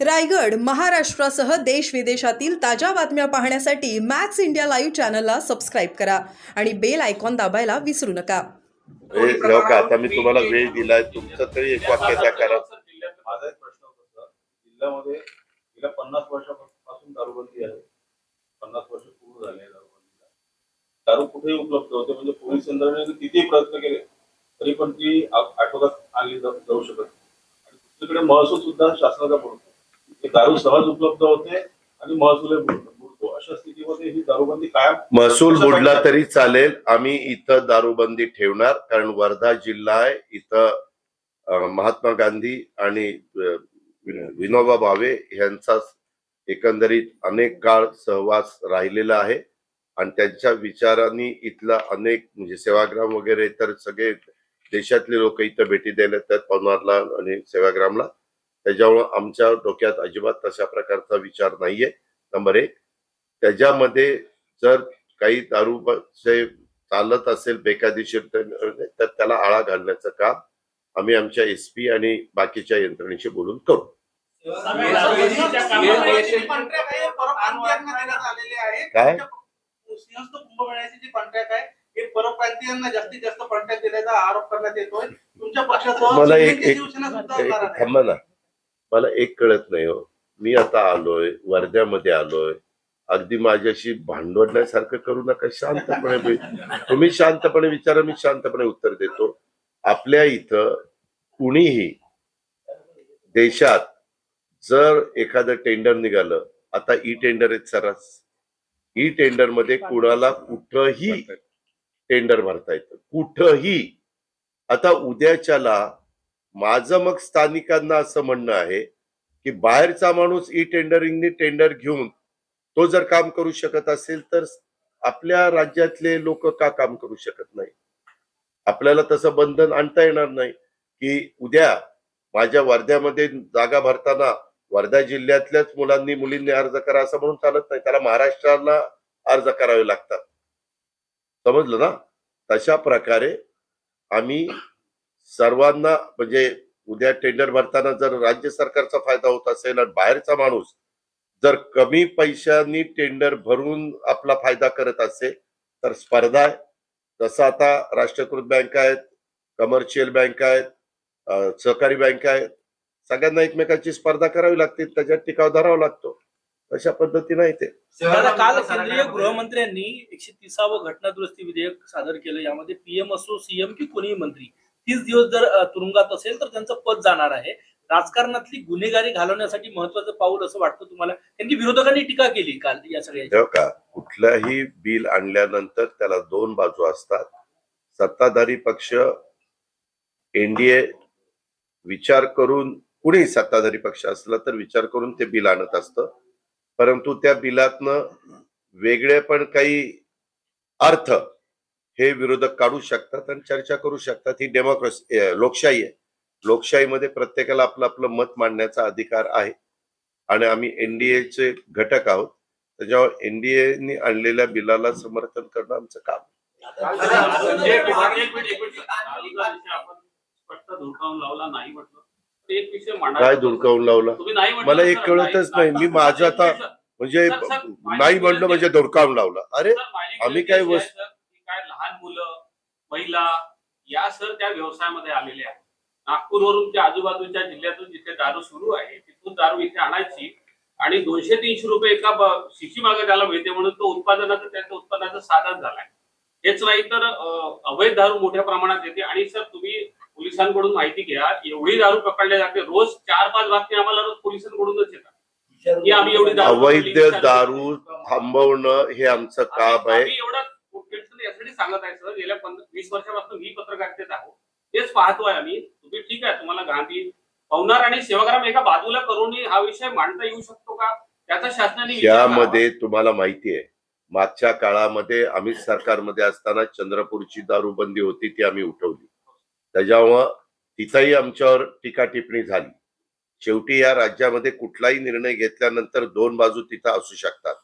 रायगड महाराष्ट्रासह देश विदेशातील ताज्या बातम्या पाहण्यासाठी मॅक्स इंडिया लाईव्ह चॅनलला सबस्क्राईब करा आणि बेल आयकॉन दाबायला विसरू नका. का आता मी तुम्हाला वेळ दिलाय. तुमचं तरी एक वाक्य त्या करा. माझा एक प्रश्न होता जिल्ह्यामध्ये गेल्या पन्नास वर्षापासून दारूबंदी आहे. पन्नास वर्ष पूर्ण झाले दारूबंदीला. दारू कुठेही उपलब्ध होते म्हणजे पोलीस यंत्रणेने किती प्रयत्न केले तरी पण ती आ- आटोक्यात आणली जाऊ शकत नाही. आणि दुसरीकडे महसूल सुद्धा शासनाचा बुडतो हे दारू सहज उपलब्ध होते आणि महसूल बुडतो अशा स्थितीमध्ये ही दारूबंदी कायम महसूल बुडला तरी चालेल. आम्ही इथं दारूबंदी ठेवणार कारण वर्धा जिल्हा आहे. इथं महात्मा गांधी आणि विनोबा भावे यांचा एकंदरीत अनेक काळ सहवास राहिलेला आहे. आणि त्यांच्या विचारांनी इथला अनेक म्हणजे सेवाग्राम वगैरे तर सगळे देशातले लोक इथं भेटी द्यायला येतात पवनारला आणि सेवाग्रामला. त्याच्यामुळं आमच्या डोक्यात अजिबात तशा प्रकारचा विचार नाहीये नंबर एक त्याच्यामध्ये जर काही दारू चालत असेल बेकायदेशीर तर त्याला आळा घालण्याचं काम आम्ही आमच्या एस पी आणि बाकीच्या यंत्रणेशी बोलून करू काय? हे जास्तीत जास्त कॉन्ट्रॅक्ट दिल्याचा आरोप करण्यात येतोय तुमच्या पक्षाचं मला एक. थांबा ना मला एक कळत नाही हो. मी आता आलोय वर्ध्यामध्ये आलोय. अगदी माझ्याशी भांडवण्यासारखं करू नका शांतपणे तुम्ही शांतपणे विचारा मी शांतपणे उत्तर देतो. आपल्या इथं कुणीही देशात जर एखादं टेंडर निघालं आता ई टेंडर आहेत सरस ई टेंडरमध्ये कुणाला कुठंही टेंडर भरता येतं. कुठंही. आता उद्याच्याला माझं मग स्थानिकांना असं म्हणणं आहे की बाहेरचा माणूस ई टेंडरिंगने टेंडर घेऊन तो जर काम करू शकत असेल तर आपल्या राज्यातले लोक का काम करू शकत नाही? आपल्याला तसं बंधन आणता येणार नाही की उद्या माझ्या वर्ध्यामध्ये जागा भरताना वर्धा जिल्ह्यातल्याच मुलांनी मुलींनी अर्ज करा असं म्हणून चालत नाही. त्याला महाराष्ट्राला अर्ज करावे लागतात. समजलं ना? तशा प्रकारे आम्ही सर्वांना म्हणजे उद्या टेंडर भरताना जर राज्य सरकारचा फायदा होत असेल आणि बाहेरचा माणूस जर कमी पैशांनी टेंडर भरून आपला फायदा करत असेल तर स्पर्धा आहे. जसं आता राष्ट्रीयकृत बँका आहेत कमर्शियल बँका आहेत सहकारी बँका आहेत सगळ्यांना एकमेकांची स्पर्धा करावी लागते त्याच्यात टिकाव धरावा लागतो. अशा पद्धतीने आहे ते. दादा काल केंद्रीय गृहमंत्र्यांनी एकशे तिसावं घटनादुरुस्ती विधेयक सादर केलं. यामध्ये पीएम असो सीएम की कोणीही मंत्री. तीस दिवस जर तुरुंगात असेल तर त्यांचं पद जाणार आहे. राजकारणातली गुन्हेगारी घालवण्यासाठी महत्वाचं पाऊल असं वाटतं तुम्हाला? कारण की विरोधकांनी टीका केली काल या सगळ्या हो का? कुठल्याही बिल आणल्यानंतर त्याला दोन बाजू असतात. सत्ताधारी पक्ष एनडीए विचार करून कुणी सत्ताधारी पक्ष असला तर विचार करून ते बिल आणत असतं. परंतु त्या बिलातनं वेगळे पण काही अर्थ हे विरोधक काढू शकतात आणि चर्चा करू शकतात. ही डेमोक्रेसी लोकशाही आहे. लोकशाहीमध्ये प्रत्येकाला आपलं आपलं मत मांडण्याचा अधिकार आहे. आणि आम्ही एनडीएचे घटक आहोत. त्याच्यावर एनडीएने आणलेल्या बिलाला समर्थन करणं आमचं काम काय. धुडकावून लावला? मला एक कळतच नाही. मी माझं आता म्हणजे नाही म्हणलं म्हणजे धुडकावून लावला. अरे आम्ही काय अशी लहान मुलं महिला या सर त्या व्यवसायामध्ये आलेल्या आहेत. नागपूरवरून त्या आजूबाजूच्या जिल्ह्यातून जिथे दारू सुरू आहे तिथून दारू इथे आणायची आणि दोनशे तीनशे रुपये एका शिशी मागे त्याला मिळते म्हणून तो उत्पादनाचं त्यांचं उत्पन्नाचं साधन झालंय. हेच नाही तर अवैध दारू मोठ्या प्रमाणात येते. आणि सर तुम्ही पोलिसांकडून माहिती घ्या एवढी दारू पकडली जाते. रोज चार पाच बातमी आम्हाला रोज पोलिसांकडूनच येतात. की आम्ही एवढी दारू अवैध. दारू थांबवणं हे आमचं काम आहे. एवढं यासाठी सांगत आहे सर गेल्या वीस वर्षापासून मी पत्रकारितेत आहोत तेच पाहतोय आम्ही. तुम्ही ठीक आहे तुम्हाला गांधी पवनार आणि सेवाग्राम एका बाजूला करून हा विषय मांडता येऊ शकतो का? त्याचा शासनाने यामध्ये तुम्हाला माहिती आहे मागच्या काळामध्ये आम्ही सरकारमध्ये असताना चंद्रपूरची दारूबंदी होती ती आम्ही उठवली. त्याच्यामुळं तिथंही आमच्यावर टीका टिप्पणी झाली. शेवटी या राज्यामध्ये कुठलाही निर्णय घेतल्यानंतर दोन बाजू तिथं असू शकतात.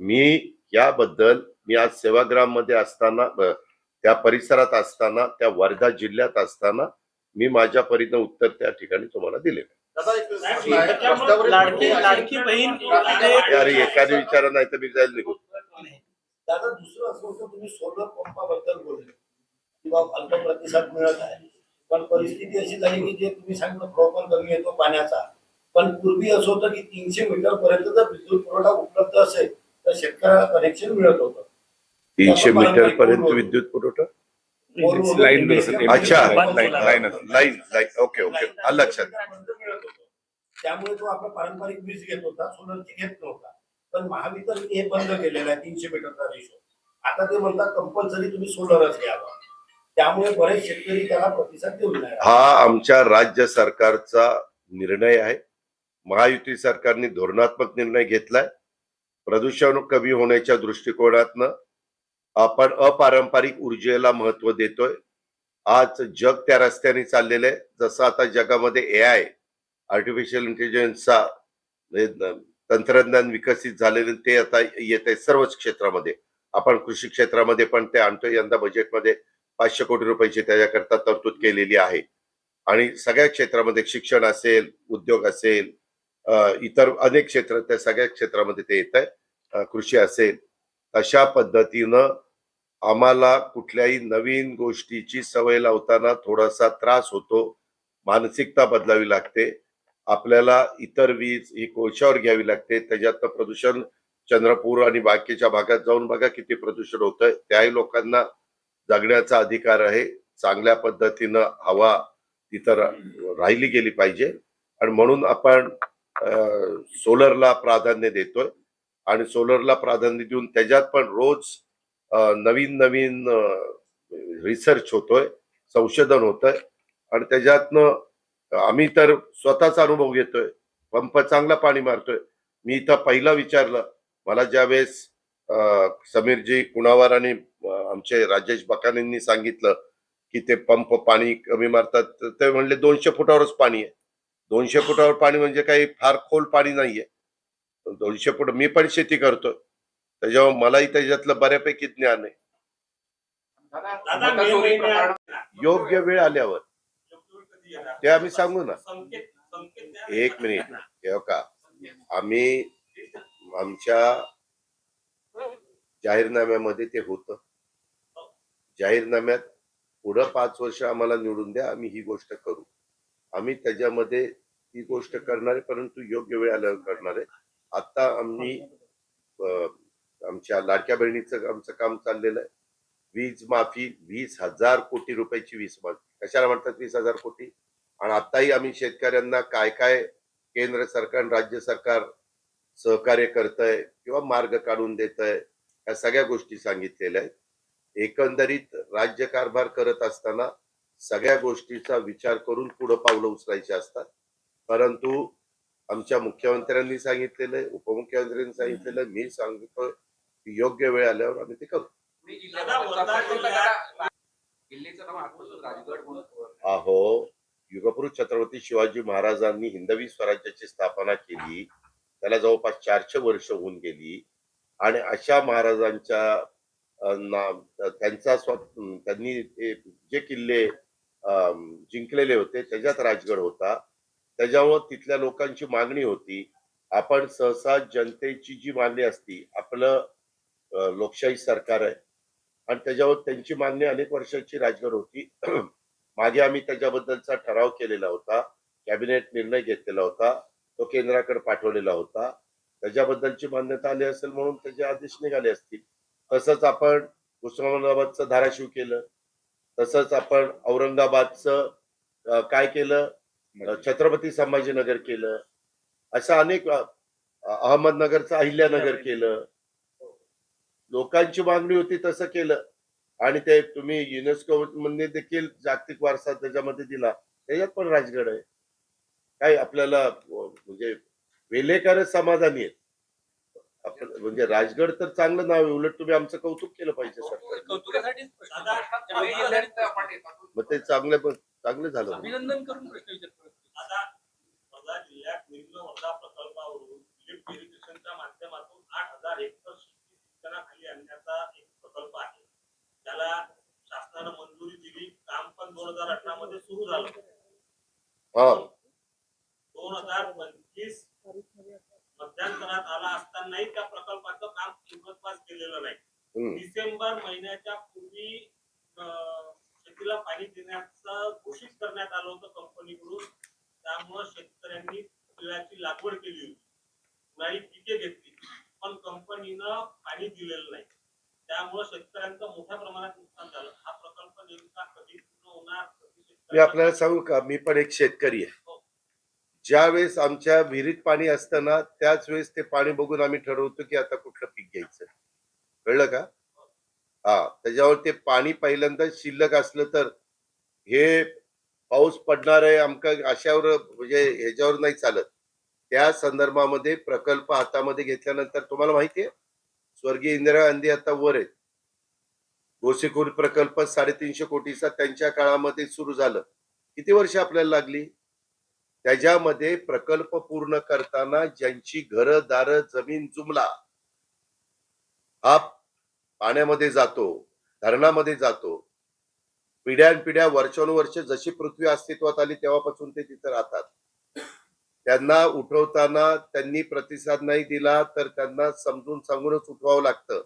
मी याबद्दल मी आज सेवाग्राममध्ये असताना त्या परिसरात असताना त्या वर्धा जिल्ह्यात असताना मी माझ्या परीनं उत्तर त्या ठिकाणी तुम्हाला दिले. अरे एखादी विचारा नाही तर मी जाईल निघून. दादा दुसरं असं होतं तुम्ही सोलर पंपाबद्दल बोलले. किंवा अल्प प्रतिसाद मिळत आहे. पण परिस्थिती अशी झाली की जे तुम्ही सांगितलं पण कमी येतो पाण्याचा. पण पूर्वी असं होतं की तीनशे मीटर पर्यंत जर विद्युत पुरवठा उपलब्ध असेल तर शेतकऱ्याला कनेक्शन मिळत होतं. तीनशे मीटर पर्यंत विद्युत पुरवठा? लाईन अच्छा. Line line line okay okay आलं लक्षात. त्यामुळे तो आपला पारंपरिक वीज घेत होता सोलरची घेत नव्हता. पण महावितरण हे बंद केलेलं आहे तीनशे मीटरचा रेशो. आता ते म्हणतात कंपल्सरी तुम्ही सोलरच घ्यावा. त्यामुळे बरेच शेतकरी त्याला प्रतिसाद नाही राहिले. हा आमच्या राज्य सरकारचा निर्णय आहे. महायुती सरकारने धोरणात्मक निर्णय घेतलाय. प्रदूषण कमी होण्याच्या दृष्टिकोनातनं आपण अपारंपरिक ऊर्जेला महत्त्व देतोय. आज जग त्या रस्त्याने चाललेलं आहे जसं आता जगामध्ये ए आय आर्टिफिशियल इंटेलिजन्सचा तंत्रज्ञान विकसित झालेलं ते आता येत आहे सर्वच क्षेत्रामध्ये. आपण कृषी क्षेत्रामध्ये पण ते आणतोय. यंदा बजेटमध्ये पाचशे कोटी रुपयाची त्याच्याकरता तरतूद केलेली आहे. आणि सगळ्या क्षेत्रामध्ये शिक्षण असेल उद्योग असेल इतर अनेक क्षेत्र त्या सगळ्या क्षेत्रामध्ये ते येत आहे कृषी असेल अशा पद्धतीनं आम्हाला कुठल्याही नवीन गोष्टीची सवय लावताना थोडासा त्रास होतो मानसिकता बदलावी लागते आपल्याला इतर वीज ही कोळशावर घ्यावी लागते त्याच्यात प्रदूषण चंद्रपूर आणि बाकीच्या भागात जाऊन बघा किती प्रदूषण होतंय त्याही लोकांना जगण्याचा अधिकार आहे चांगल्या पद्धतीनं हवा तिथं राहिली गेली पाहिजे आणि म्हणून आपण सोलरला प्राधान्य देतोय आणि सोलरला प्राधान्य देऊन त्याच्यात पण रोज नवीन नवीन रिसर्च होतोय संशोधन होतंय आणि त्याच्यातनं आम्ही तर स्वतःचा अनुभव घेतोय. पंप चांगला पाणी मारतोय. मी इथं पहिला विचारलं मला ज्यावेळेस अ, समीरजी कुणावर आणि आमचे राजेश बकानेंनी सांगितलं की ते पंप पाणी कमी मारतात ते म्हणले दोनशे फुटावरच पाणी आहे. दोनशे फुटावर पाणी म्हणजे काही फार खोल पाणी नाहीये. दोनशे फुट मी पण शेती करतोय. त्याच्यामुळे मलाही त्याच्यातलं बऱ्यापैकी ज्ञान आहे. योग्य वेळ आल्यावर. ते आम्ही सांगू ना. एक मिनिट. हे का आम्ही आमच्या जाहीरनाम्यामध्ये ते होतं. जाहीरनाम्यात पुढं पाच वर्ष आम्हाला निवडून द्या आम्ही ही गोष्ट करू. आम्ही त्याच्यामध्ये ही गोष्ट करणार आहे परंतु योग्य वेळ आल्यावर करणार आहे. आता आम्ही आमच्या लाडक्या बहिणीचं आमचं काम चाललेलं आहे. वीज माफी वीस हजार कोटी रुपयाची वीज माफी. कशाला म्हणतात वीस हजार कोटी? आणि आताही आम्ही शेतकऱ्यांना काय काय केंद्र सरकार आणि राज्य सरकार सहकार्य करत आहे किंवा मार्ग काढून देत आहे या सगळ्या गोष्टी सांगितलेल्या आहेत. एकंदरीत राज्य कारभार करत असताना सगळ्या गोष्टीचा विचार करून पुढं पावलं उचलायची असतात. परंतु आमच्या मुख्यमंत्र्यांनी सांगितलेलं आहे उपमुख्यमंत्र्यांनी सांगितलेलं मी सांगतोय की योग्य वेळ आल्यावर आम्ही ते करू. दिल्लीचं नाव आजपासून राजगड म्हणून अहो युगपुरुष छत्रपती शिवाजी महाराजांनी हिंदवी स्वराज्याची स्थापना केली. त्याला जवळपास चारशे वर्ष होऊन गेली. आणि अशा महाराजांच्या त्यांचा स्व त्यांनी ते जे किल्ले अं, जिंकलेले होते त्याच्यात राजगड होता. त्याच्यामुळं तिथल्या लोकांची मागणी होती. आपण सहसा जनतेची जी मागणी असती आपलं लोकशाही सरकार आहे. आणि त्याच्यावर त्यांची मागणी अनेक वर्षाची राजगड होती. मागे आम्ही त्याच्याबद्दलचा ठराव केलेला होता. कॅबिनेट निर्णय घेतलेला होता. तो केंद्राकडे पाठवलेला होता. त्याच्याबद्दलची मान्यता आली असेल म्हणून त्याचे आदेश निघाले असतील. तसंच आपण उस्मानाबादचं धाराशिव केलं. तसंच आपण औरंगाबादचं काय केलं? छत्रपती संभाजीनगर केलं. असं अनेक अहमदनगरचं अहिल्यानगर केलं. लोकांची मागणी होती तसं केलं. आणि ते तुम्ही युनेस्को मध्ये देखील जागतिक वारसा त्याच्यामध्ये दिला. त्याच्यात पण राजगड आहे. काय आपल्याला म्हणजे वेलेकरच समाधानी आहेत. म्हणजे राजगड तर चांगलं नाव आहे. उलट तुम्ही आमचं कौतुक केलं पाहिजे येतो. मग ते चांगलं पण चांगलं झालं. अभिनंदन करून प्रश्न विचारतो जिल्ह्यात निम्न वर्धा प्रकल्पावरून लिफ्ट इरिगेशनच्या माध्यमातून आठ हजार एकर शासनाखाली आणण्याचा एक प्रकल्प आहे. त्याला शासनानं मंजुरी दिली. काम पण दोन हजार अठरा मध्ये सुरू झालं. दोन हजार पंचवीस मध्यांतरात आला असतानाही त्या प्रकल्पाचं काम पूर्णत्वास केलेलं नाही. डिसेंबर महिन्याच्या पूर्वी शेतीला पाणी देण्याचं घोषित करण्यात आलं होतं कंपनीकडून. त्यामुळे शेतकऱ्यांनी तिळाची लागवड केली होती. नाही पिके घेतली. पण कंपनीनं पाणी दिलेलं नाही. त्यामुळं शेतकऱ्यांचं मोठ्या प्रमाणात नुकसान झालं. हा प्रकल्प नेमका कधी पूर्ण होणार मी आपल्याला सांगू का? मी पण एक शेतकरी आहे. ज्या वेळेस आमच्या विहिरीत पाणी असतं ना त्याच वेळेस ते पाणी बघून आम्ही ठरवतो की आता कुठलं पीक घ्यायचं. कळलं का? हा त्याच्यावर ते पाणी पहिल्यांदा शिल्लक असलं तर हे पाऊस पडणार आहे आमका अशावर म्हणजे ह्याच्यावर नाही चालत. त्या संदर्भामध्ये प्रकल्प हातामध्ये घेतल्यानंतर तुम्हाला माहिती आहे? स्वर्गीय इंदिरा गांधी आता वर आहेत. गोसेखोरी प्रकल्प साडेतीनशे कोटीचा त्यांच्या काळामध्ये सुरू झालं. किती वर्ष आपल्याला लागली? त्याच्यामध्ये प्रकल्प पूर्ण करताना ज्यांची घरं दार जमीन जुमला हा पाण्यामध्ये जातो धरणामध्ये जातो. पिढ्यानपिढ्या वर्षानुवर्ष जशी पृथ्वी अस्तित्वात आली तेव्हापासून ते तिथं राहतात. त्यांना उठवताना त्यांनी प्रतिसाद नाही दिला तर त्यांना समजून सांगूनच उठवावं लागतं.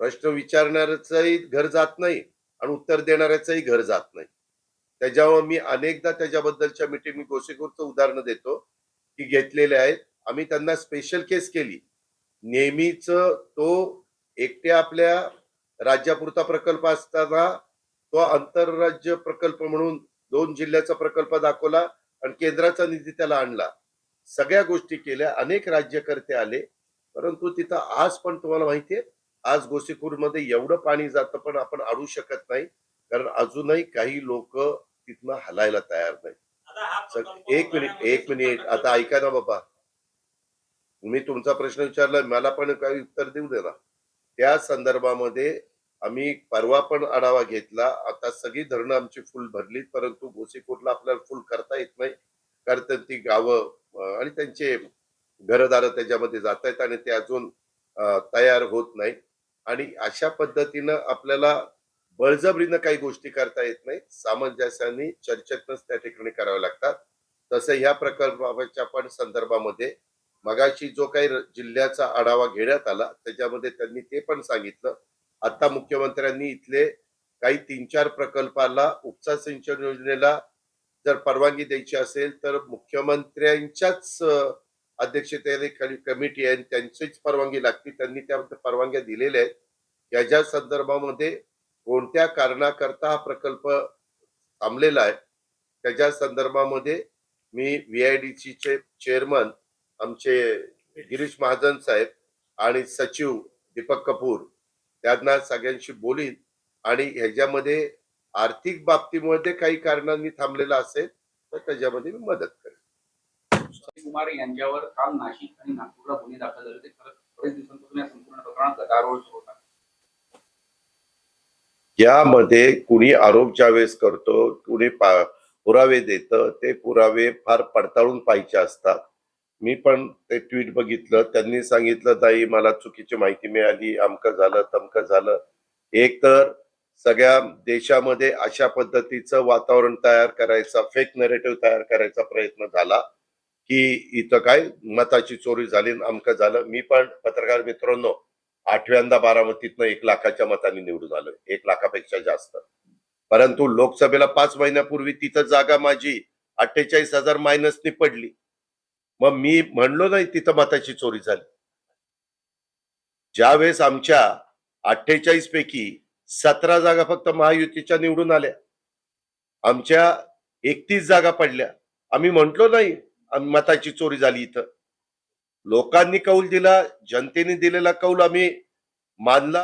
प्रश्न विचारणाऱ्याचंही घर जात नाही आणि उत्तर देणाऱ्याचंही घर जात नाही. त्याच्यामुळे मी अनेकदा त्याच्याबद्दलच्या मीटिंग मी गोसेखोरचं उदाहरण देतो की घेतलेले आहेत. आम्ही त्यांना स्पेशल केस केली. नेहमीच तो एकट्या आपल्या राज्यापुरता प्रकल्प असताना तो आंतरराज्य प्रकल्प म्हणून दोन जिल्ह्याचा प्रकल्प दाखवला आणि केंद्राचा निधी त्याला आणला. सगळ्या गोष्टी केल्या. अनेक राज्यकर्ते आले. परंतु तिथं आज पण तुम्हाला माहितीये आज गोसीखूरमध्ये एवढं पाणी जातं पण आपण अडू शकत नाही. कारण अजूनही काही लोक तिथनं हलायला तयार नाही एक मिनिट एक मिनिट. आता ऐका ना बाबा. मी तुमचा प्रश्न विचारला मला पण काही उत्तर देऊ दे ना. त्या संदर्भामध्ये आम्ही परवा पण आढावा घेतला. आता सगळी धरणं आमची फुल भरलीत परंतु गोसीखोरला आपल्याला फुल करता येत नाही. कारण ती गावं आणि त्यांचे घरदार त्याच्यामध्ये जात आहेत आणि ते अजून तयार होत नाही आणि अशा पद्धतीनं आपल्याला बळजबरीनं काही गोष्टी करता येत नाही सामंजस्याने चर्चेतनच त्या ठिकाणी कराव्या लागतात. तसं ह्या प्रकल्पाच्या पण संदर्भामध्ये मगाशी जो काही जिल्ह्याचा आढावा घेण्यात आला त्याच्यामध्ये त्यांनी ते पण सांगितलं. आता मुख्यमंत्र्यांनी इथले काही तीन चार प्रकल्पाला उपसा सिंचन योजनेला जर परवानगी द्यायची असेल तर मुख्यमंत्र्यांच्याच अध्यक्षतेने खाली कमिटी आहे त्यांचीच परवानगी लागते. त्यांनी त्या परवानग्या दिलेल्या आहेत. याच्या संदर्भामध्ये कोणत्या कारणाकरता हा प्रकल्प थांबलेला आहे त्याच्या संदर्भामध्ये मी व्ही आय डी सी चे चेअरमन आमचे गिरीश महाजन साहेब आणि सचिव दीपक कपूर त्यांना सगळ्यांशी बोलीन. आणि ह्याच्यामध्ये आर्थिक बाबतीमध्ये काही कारणांनी थांबलेला असेल तर त्याच्यामध्ये मी मदत करेन. कुमार यांच्यावर काल नाशिक आणि नागपूरला गुन्हे दाखल झाले होते. खरं बरेच दिवसांपासून या संपूर्ण प्रकरणात गदारोळ सुरू होता. यामध्ये कुणी आरोप ज्यावेळेस करतो कुणी पुरावे देतं ते पुरावे फार पडताळून पाहिजे असतात. मी पण ते ट्विट बघितलं त्यांनी सांगितलं ताई मला चुकीची माहिती मिळाली अमकं झालं तमकं झालं. एक तर सगळ्या देशामध्ये अशा पद्धतीचं वातावरण तयार करायचा फेक नरेटिव्ह तयार करायचा प्रयत्न झाला की इथं काय मताची चोरी झाली अमकं झालं. मी पण पत्रकार मित्रांनो आठव्यांदा बारामतीतनं एक लाखाच्या मताने निवडून आलो एक लाखापेक्षा जास्त. परंतु लोकसभेला पाच महिन्यापूर्वी तिथं जागा माझी अठ्ठेचाळीस हजार मायनसनी पडली. मग मी म्हणलो नाही तिथं मताची चोरी झाली. ज्यावेळेस आमच्या अठ्ठेचाळीस पैकी सतरा जागा फक्त महायुतीच्या निवडून आल्या. आमच्या एकतीस जागा पडल्या. आम्ही म्हंटलो नाही मताची चोरी झाली इथं. लोकांनी कौल दिला जनतेने दिलेला कौल आम्ही मानला.